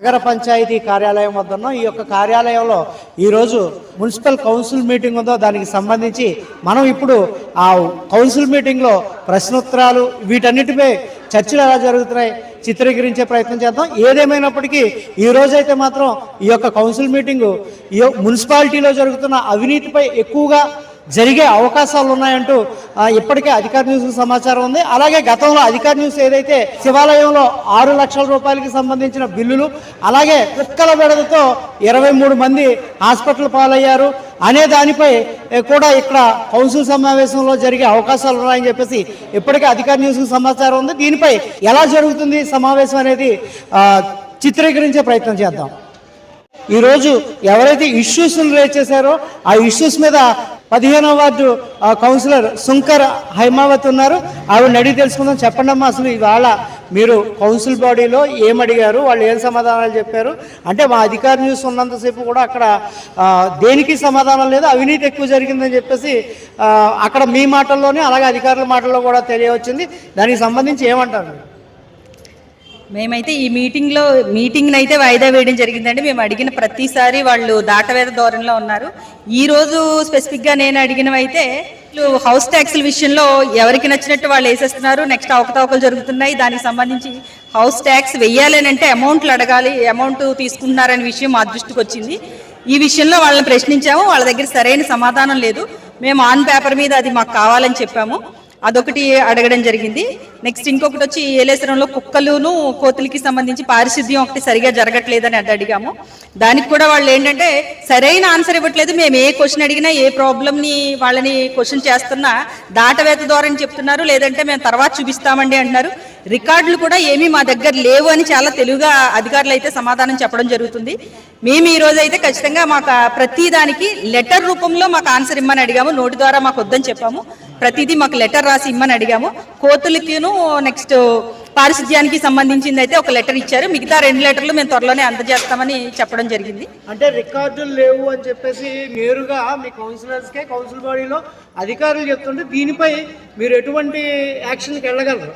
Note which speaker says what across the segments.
Speaker 1: నగర పంచాయతీ కార్యాలయం వద్ద ఉన్నాం. ఈ యొక్క కార్యాలయంలో ఈరోజు మున్సిపల్ కౌన్సిల్ మీటింగ్ ఉందో దానికి సంబంధించి మనం ఇప్పుడు ఆ కౌన్సిల్ మీటింగ్లో ప్రశ్నోత్తరాలు వీటన్నిటిపై చర్చలు ఎలా జరుగుతున్నాయి చిత్రీకరించే ప్రయత్నం చేద్దాం. ఏదేమైనప్పటికీ ఈ రోజైతే మాత్రం ఈ యొక్క కౌన్సిల్ మీటింగు ఈ మున్సిపాలిటీలో జరుగుతున్న అవినీతిపై ఎక్కువగా జరిగే అవకాశాలు ఉన్నాయంటూ ఇప్పటికే అధికార న్యూస్ సమాచారం ఉంది. అలాగే గతంలో అధికార న్యూస్ ఏదైతే శివాలయంలో ఆరు లక్షల రూపాయలకి సంబంధించిన బిల్లులు అలాగే కుక్కల బెడదతో ఇరవై మూడు మంది హాస్పిటల్ పాలయ్యారు. అనే దానిపై కూడా ఇక్కడ కౌన్సిల్ సమావేశంలో జరిగే అవకాశాలు ఉన్నాయని చెప్పేసి ఇప్పటికే అధికార న్యూస్ సమాచారం ఉంది. దీనిపై ఎలా జరుగుతుంది సమావేశం అనేది చిత్రీకరించే ప్రయత్నం చేద్దాం. ఈరోజు ఎవరైతే ఇష్యూస్ రేజ్ చేశారో ఆ ఇష్యూస్ మీద పదిహేనవ వార్డు కౌన్సిలర్ శంకర్ హైమావత్ ఉన్నారు. ఆవిడ అడిగి తెలుసుకుందాం. చెప్పండి అమ్మా అసలు ఇవాళ మీరు కౌన్సిల్ బాడీలో ఏం అడిగారు? వాళ్ళు ఏం సమాధానాలు చెప్పారు? అంటే మా అధికార న్యూస్ ఉన్నంతసేపు కూడా అక్కడ దేనికి సమాధానం లేదు? అవినీతి ఎక్కువ జరిగిందని చెప్పేసి అక్కడ మీ మాటల్లోనే అలాగే అధికారుల మాటల్లో కూడా తెలియవచ్చింది. దానికి సంబంధించి ఏమంటారు?
Speaker 2: మేమైతే ఈ మీటింగ్లో మీటింగ్ అయితే వాయిదా వేయడం జరిగిందండి. మేము అడిగిన ప్రతిసారి వాళ్ళు దాటవేద ధోరణిలో ఉన్నారు. ఈ రోజు స్పెసిఫిక్గా నేను అడిగినవైతే హౌస్ ట్యాక్స్ల విషయంలో ఎవరికి నచ్చినట్టు వాళ్ళు వేసేస్తున్నారు. నెక్స్ట్ అవకతవకలు జరుగుతున్నాయి. దానికి సంబంధించి హౌస్ ట్యాక్స్ వెయ్యాలని అంటే అమౌంట్లు అడగాలి అమౌంట్ తీసుకుంటున్నారనే విషయం మా దృష్టికి వచ్చింది. ఈ విషయంలో వాళ్ళని ప్రశ్నించాము. వాళ్ళ దగ్గర సరైన సమాధానం లేదు. మేము ఆన్ పేపర్ మీద అది మాకు కావాలని చెప్పాము. అదొకటి అడగడం జరిగింది. నెక్స్ట్ ఇంకొకటి వచ్చి ఏలేశ్వరంలో కుక్కలును కోతులకి సంబంధించి పారిశుద్ధ్యం ఒకటి సరిగా జరగట్లేదని అది అడిగాము. దానికి కూడా వాళ్ళు ఏంటంటే సరైన ఆన్సర్ ఇవ్వట్లేదు. మేము ఏ క్వశ్చన్ అడిగినా ఏ ప్రాబ్లమ్ని వాళ్ళని క్వశ్చన్ చేస్తున్నా దాటవేత ద్వారా చెప్తున్నారు. లేదంటే మేము తర్వాత చూపిస్తామండి అంటున్నారు. రికార్డులు కూడా ఏమీ మా దగ్గర లేవు అని చాలా తెలుగుగా అధికారులు అయితే సమాధానం చెప్పడం జరుగుతుంది. మేము ఈ రోజు అయితే ఖచ్చితంగా మాకు ప్రతిదానికి ప్రతి దానికి లెటర్ రూపంలో మాకు ఆన్సర్ ఇమ్మని అడిగాము. నోటి ద్వారా మాకు వద్దని చెప్పాము. ప్రతిదీ మాకు లెటర్ రాసి ఇమ్మని అడిగాము. కోతులకిను నెక్స్ట్ పారిశుద్ధ్యానికి సంబంధించింది అయితే ఒక లెటర్ ఇచ్చారు. మిగతా రెండు లెటర్లు మేము త్వరలోనే అందజేస్తామని చెప్పడం జరిగింది.
Speaker 1: అంటే రికార్డులు లేవు అని చెప్పేసి నేరుగా మీ కౌన్సిలర్స్కే కౌన్సిల్ బాడీలో అధికారులు చెప్తుంటే దీనిపై మీరు ఎటువంటి యాక్షన్కి వెళ్ళగలరు?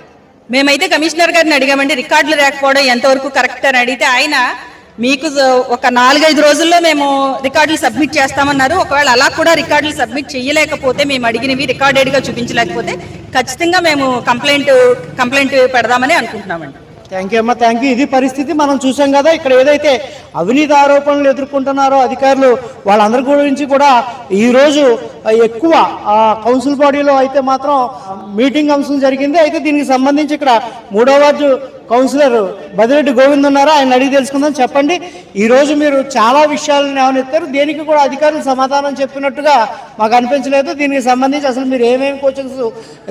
Speaker 2: మేమైతే కమిషనర్ గారిని అడిగామండి రికార్డులు లేకపోవడం ఎంతవరకు కరెక్ట్ అని అడిగితే ఆయన మీకు ఒక నాలుగైదు రోజుల్లో మేము రికార్డులు సబ్మిట్ చేస్తామన్నారు. ఒకవేళ అలా కూడా రికార్డులు సబ్మిట్ చేయలేకపోతే మేము అడిగినవి రికార్డెడ్గా చూపించలేకపోతే ఖచ్చితంగా మేము కంప్లైంట్ కంప్లైంట్ పెడదామని అనుకుంటున్నామండి.
Speaker 1: థ్యాంక్ యూ అమ్మ. థ్యాంక్ యూ ఇది పరిస్థితి మనం చూసాం కదా. ఇక్కడ ఏదైతే అవినీతి ఆరోపణలు ఎదుర్కొంటున్నారో అధికారులు వాళ్ళందరి గురించి కూడా ఈరోజు ఎక్కువ కౌన్సిల్ బాడీలో అయితే మాత్రం మీటింగ్ అంశం జరిగింది. అయితే దీనికి సంబంధించి ఇక్కడ మూడో వార్డు కౌన్సిలర్ బదిరెడ్డి గోవింద్ ఉన్నారా? ఆయన అడిగి తెలుసుకుందాం చెప్పండి. ఈ రోజు మీరు చాలా విషయాలను ఏమనిస్తారు దేనికి కూడా అధికారులు సమాధానం చెప్పినట్టుగా మాకు అనిపించలేదు. దీనికి సంబంధించి అసలు మీరు ఏమేమి క్వశ్చన్స్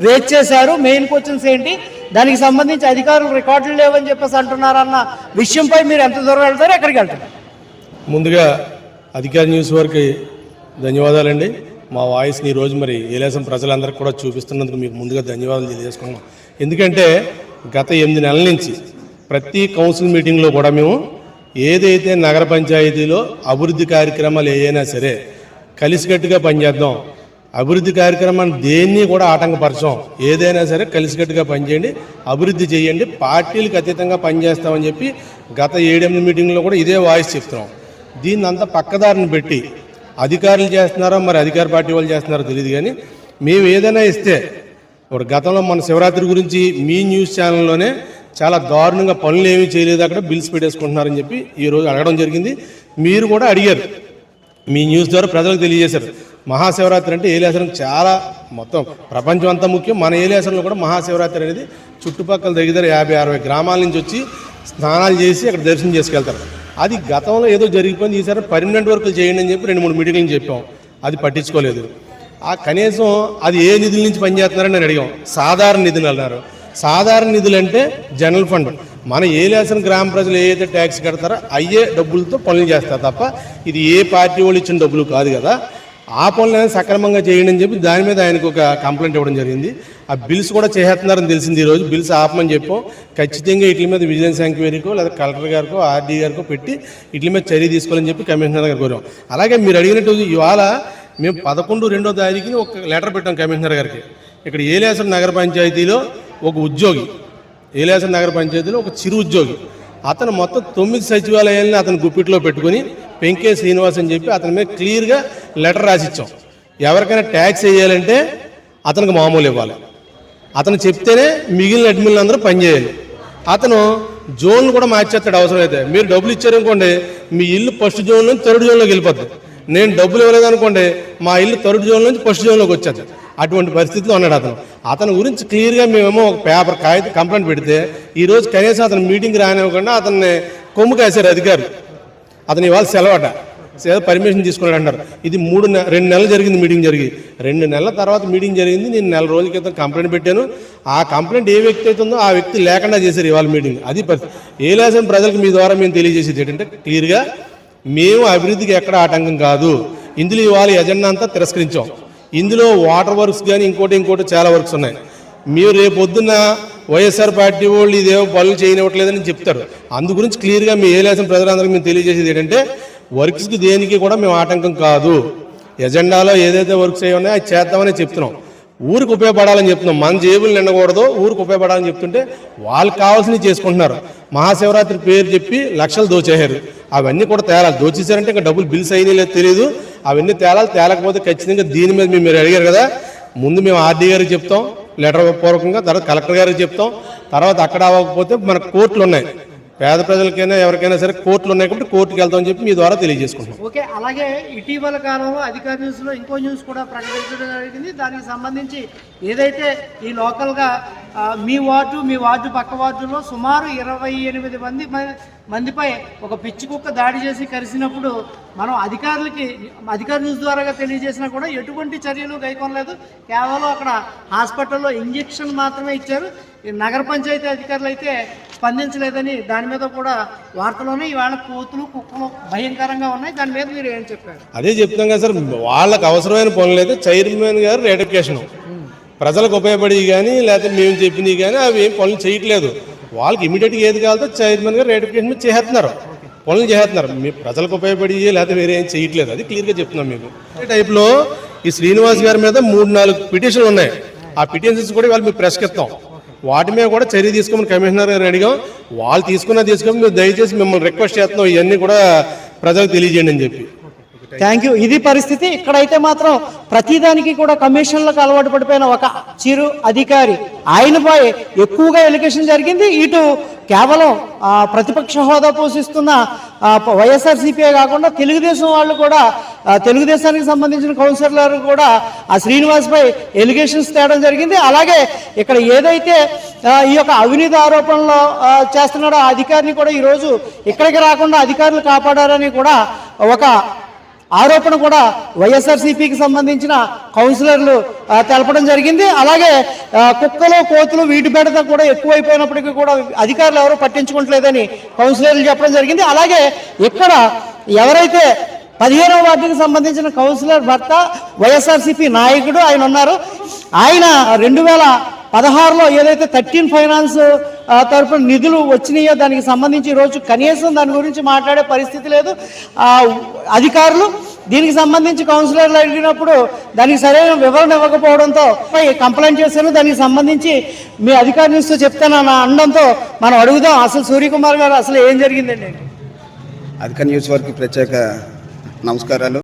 Speaker 1: రేజ్ చేశారు? మెయిన్ క్వశ్చన్స్ ఏంటి? దానికి సంబంధించి అధికారులు రికార్డులు లేవని చెప్పేసి అంటున్నారన్న విషయంపై మీరు ఎంత దూరం వెళ్తారు ఎక్కడికి వెళ్తారు?
Speaker 3: ముందుగా అధికార న్యూస్ వారికి ధన్యవాదాలండి. మా వాయిస్ని ఈరోజు మరి ఏలేసం ప్రజలందరికీ కూడా చూపిస్తున్నందుకు మీకు ముందుగా ధన్యవాదాలు తెలియజేసుకున్నాం ఎందుకంటే గత ఎనిమిది నెలల నుంచి ప్రతి కౌన్సిల్ మీటింగ్లో కూడా మేము ఏదైతే నగర పంచాయతీలో అభివృద్ధి కార్యక్రమాలు ఏవైనా సరే కలిసికట్టుగా పనిచేద్దాం అభివృద్ధి కార్యక్రమాన్ని దేన్ని కూడా ఆటంకపరచం ఏదైనా సరే కలిసికట్టుగా పనిచేయండి అభివృద్ధి చేయండి పార్టీలకు అతీతంగా పనిచేస్తామని చెప్పి గత ఏడెనిమిది మీటింగ్లో కూడా ఇదే వాయిస్ చెప్తున్నాం. దీన్ని అంతా పక్కదారిని పెట్టి అధికారులు చేస్తున్నారో మరి అధికార పార్టీ వాళ్ళు చేస్తున్నారో తెలియదు కానీ మేము ఏదైనా ఇస్తే ఇప్పుడు గతంలో మన శివరాత్రి గురించి మీ న్యూస్ ఛానల్లోనే చాలా దారుణంగా పనులు ఏమీ చేయలేదు. అక్కడ బిల్స్ పెట్టేసుకుంటున్నారని చెప్పి ఈరోజు అడగడం జరిగింది. మీరు కూడా అడిగారు. మీ న్యూస్ ద్వారా ప్రజలకు తెలియజేశారు. మహాశివరాత్రి అంటే ఏలేశ్వరం చాలా మొత్తం ప్రపంచం అంతా ముఖ్యం. మన ఏలేశ్వరంలో కూడా మహాశివరాత్రి అనేది చుట్టుపక్కల దగ్గర యాభై అరవై గ్రామాల నుంచి వచ్చి స్నానాలు చేసి అక్కడ దర్శనం చేసుకెళ్తారు. అది గతంలో ఏదో జరిగిపోయింది. ఈసారి పర్మనెంట్ వర్క్ చేయండి అని చెప్పి రెండు మూడు మీటింగ్లు చెప్పాం. అది పట్టించుకోలేదు. ఆ కనీసం అది ఏ నిధుల నుంచి పనిచేస్తున్నారని నేను అడిగాం. సాధారణ నిధులు అన్నారు. సాధారణ నిధులు అంటే జనరల్ ఫండ్. మన ఏలేసిన గ్రామ ప్రజలు ఏదైతే ట్యాక్స్ కడతారో అయ్యే డబ్బులతో పనులు చేస్తారు తప్ప ఇది ఏ పార్టీ వాళ్ళు ఇచ్చిన డబ్బులు కాదు కదా. ఆ పనులను సక్రమంగా చేయండి అని చెప్పి దాని మీద ఆయనకు ఒక కంప్లైంట్ ఇవ్వడం జరిగింది. ఆ బిల్స్ కూడా చేస్తున్నారని తెలిసింది ఈరోజు బిల్స్ ఆపమని చెప్పాం. ఖచ్చితంగా వీటి మీద విజిలెన్స్ ఎంక్వైరీకో లేదా కలెక్టర్ గారికో ఆర్డీ గారికో పెట్టి వీటి మీద చర్య తీసుకోవాలని చెప్పి కమిషనర్ గారు కోరాం. అలాగే మీరు అడిగినట్టు ఇవాళ మేము పదకొండు రెండో తారీఖుని ఒక లెటర్ పెట్టాం కమిషనర్ గారికి. ఇక్కడ ఏలేసర నగర పంచాయతీలో ఒక ఉద్యోగి ఏలేసర నగర పంచాయతీలో ఒక చిరు ఉద్యోగి. అతను మొత్తం తొమ్మిది సచివాలయాలని అతను గుప్పిట్లో పెట్టుకుని పెంకే శ్రీనివాస్ అని చెప్పి అతని మీద క్లియర్గా లెటర్ రాసిచ్చాం. ఎవరికైనా ట్యాక్స్ వేయాలంటే అతనికి మామూలు ఇవ్వాలి. అతను చెప్తేనే మిగిలిన అడ్మిన్లు అందరూ పనిచేయాలి అతను జోన్లు కూడా మార్చేస్తాడు అవసరం అయితే. మీరు డబ్బులు ఇచ్చారనుకోండి మీ ఇల్లు ఫస్ట్ జోన్ నుంచి థర్డ్ జోన్లోకి వెళ్ళిపోద్ది. నేను డబ్బులు ఇవ్వలేదు అనుకోండి మా ఇల్లు థర్డ్ జోన్ నుంచి ఫస్ట్ జోన్లోకి వచ్చేది. అటువంటి పరిస్థితిలో ఉన్నాడు అతను. అతని గురించి క్లియర్గా మేమేమో ఒక పేపర్ కాగిత కంప్లైంట్ పెడితే ఈరోజు కనీసం అతను మీటింగ్ రానివ్వకుండా అతన్ని కొమ్ము కాశారు అధికారులు. అతను ఇవాళ సెలవట. ఏదో పర్మిషన్ తీసుకున్నాడు అంటారు. ఇది మూడు నె- రెండు నెలలు జరిగింది మీటింగ్ జరిగి. రెండు నెలల తర్వాత మీటింగ్ జరిగింది. నేను నెల రోజుల క్రితం కంప్లైంట్ పెట్టాను. ఆ కంప్లైంట్ ఏ వ్యక్తి అవుతుందో ఆ వ్యక్తి లేకుండా చేశారు ఇవాళ మీటింగ్. అది పరిస్థితి. ఏ లేసిన ప్రజలకు మీ ద్వారా మేము తెలియజేసేది ఏంటంటే క్లియర్గా మేము అభివృద్ధికి ఎక్కడ ఆటంకం కాదు. ఇందులో ఇవాళ ఎజెండా అంతా తిరస్కరించాం. ఇందులో వాటర్ వర్క్స్ కానీ ఇంకోటి ఇంకోటి చాలా వర్క్స్ ఉన్నాయి. మీరు రేపు పొద్దున్న వైఎస్ఆర్ పార్టీ వాళ్ళు ఇదేమో పనులు చేయనివ్వట్లేదని చెప్తారు. అందు గురించి క్లియర్గా మీ ఏలేసిన ప్రజలందరికీ మేము తెలియజేసేది ఏంటంటే వర్క్స్కి దేనికి కూడా మేము ఆటంకం కాదు. ఎజెండాలో ఏదైతే వర్క్స్ అయ్యి ఉన్నాయో అది చేద్దామని చెప్తున్నాం. ఊరికి ఉపయోగపడాలని చెప్తున్నాం. మన జేబులు నిండకూడదు ఊరికి ఉపయోగపడాలని చెప్తుంటే వాళ్ళకి కావాల్సినవి చేసుకుంటున్నారు. మహాశివరాత్రి పేరు చెప్పి లక్షలు దోచేశారు. అవన్నీ కూడా తేలాలి. దోచేశారంటే ఇంకా డబ్బులు బిల్స్ అయినాయి లేదు తెలియదు అవన్నీ తేలాలి. తేలకపోతే ఖచ్చితంగా దీని మీద మీరు అడిగారు కదా. ముందు మేము ఆర్డీ గారికి చెప్తాం లెటర్ పూర్వకంగా తర్వాత కలెక్టర్ గారికి చెప్తాం. తర్వాత అక్కడ అవ్వకపోతే మన కోర్టులు ఉన్నాయి. పేద ప్రజలకైనా ఎవరికైనా సరే కోర్టులు ఉన్నాయి కాబట్టి కోర్టుకి వెళ్తామని చెప్పి మీ ద్వారా తెలియజేసుకుంటాం
Speaker 1: ఓకే అలాగే ఇటీవల కాలంలో అధికార న్యూస్లో ఇంకో న్యూస్ కూడా ప్రకటించడం జరిగింది. దానికి సంబంధించి ఏదైతే ఈ లోకల్గా మీ వార్డు మీ వార్డు పక్క వార్డులో సుమారు ఇరవై ఎనిమిది మంది మందిపై ఒక పిచ్చి కుక్క దాడి చేసి కలిసినప్పుడు మనం అధికారులకి అధికార న్యూస్ ద్వారా తెలియజేసినా కూడా ఎటువంటి చర్యలు గైకొనలేదు. కేవలం అక్కడ హాస్పిటల్లో ఇంజెక్షన్ మాత్రమే ఇచ్చారు. ఈ నగర పంచాయతీ అధికారులు అయితే స్పందించలేదని దాని మీద కూడా వార్తలోనే ఇవాళ కోతులు కుక్కలు భయంకరంగా ఉన్నాయి. దాని మీద మీరు ఏం చెప్పారు?
Speaker 3: అదే చెప్తాం కదా సార్ వాళ్ళకి అవసరమైన పనులు అయితే చైర్మన్ గారు రేటిఫికేషన్ ప్రజలకు ఉపయోగపడి కానీ లేకపోతే మేము చెప్పినవి కానీ అవి ఏం పనులు చేయట్లేదు. వాళ్ళకి ఇమీడియట్గా ఏది కావాలో చైర్మన్ గారు రేటిఫికేషన్ చేస్తున్నారు. పనులు చేస్తున్నారు. మీ ప్రజలకు ఉపయోగపడి లేకపోతే వేరే ఏం చేయట్లేదు. అది క్లియర్గా చెప్తున్నాం మీకు ఈ టైప్లో ఈ శ్రీనివాస్ గారి మీద మూడు నాలుగు పిటిషన్లు ఉన్నాయి. ఆ పిటిషన్స్ కూడా వాళ్ళు మీకు ప్రెస్కెత్తాం వాటి మీద కూడా చర్య తీసుకోమని కమిషనర్ గారు అడిగాం. వాళ్ళు తీసుకున్నా తీసుకోమని దయచేసి మిమ్మల్ని రిక్వెస్ట్ చేస్తున్నాం. ఇవన్నీ కూడా ప్రజలకు తెలియజేయండి అని చెప్పి.
Speaker 1: థ్యాంక్ యూ ఇది పరిస్థితి. ఇక్కడైతే మాత్రం ప్రతిదానికి కూడా కమిషన్లకు అలవాటు పడిపోయిన ఒక చిరు అధికారి. ఆయనపై ఎక్కువగా ఎలిగేషన్ జరిగింది. ఇటు కేవలం ప్రతిపక్ష హోదా పోషిస్తున్న వైఎస్ఆర్సీపీఏ కాకుండా తెలుగుదేశం వాళ్ళు కూడా తెలుగుదేశానికి సంబంధించిన కౌన్సిలర్ కూడా ఆ శ్రీనివాస్పై ఎలిగేషన్స్ తేవడం జరిగింది. అలాగే ఇక్కడ ఏదైతే ఈ యొక్క అవినీతి ఆరోపణలో చేస్తున్నాడో ఆ అధికారిని కూడా ఈరోజు ఇక్కడికి రాకుండా అధికారులు కాపాడారని కూడా ఒక ఆరోపణ కూడా వైఎస్ఆర్సీపీకి సంబంధించిన కౌన్సిలర్లు తెలపడం జరిగింది. అలాగే కుక్కలు కోతులు వీటి బెడత కూడా ఎక్కువైపోయినప్పటికీ కూడా అధికారులు ఎవరు పట్టించుకోవట్లేదని కౌన్సిలర్లు చెప్పడం జరిగింది. అలాగే ఇక్కడ ఎవరైతే పదిహేనవ వార్డుకి సంబంధించిన కౌన్సిలర్ భర్త వైఎస్ఆర్సీపీ నాయకుడు ఆయన ఉన్నారు. ఆయన రెండు వేల పదహారులో ఏదైతే థర్టీన్ ఫైనాన్స్ ఆ, తరపున నిధులు వచ్చినాయో దానికి సంబంధించి ఈరోజు కనీసం దాని గురించి మాట్లాడే పరిస్థితి లేదు. ఆ, అధికారులు దీనికి సంబంధించి కౌన్సిలర్లు అడిగినప్పుడు దానికి సరైన వివరణ ఇవ్వకపోవడంతో పై కంప్లైంట్ చేశాను. దానికి సంబంధించి మీ అధికారి నుంచి చెప్తానన్న అనడంతో మనం అడుగుదాం. అసలు సూర్యకుమార్ గారు అసలు ఏం జరిగిందండి?
Speaker 4: అధిక న్యూస్ వారికి ప్రత్యేక నమస్కారాలు.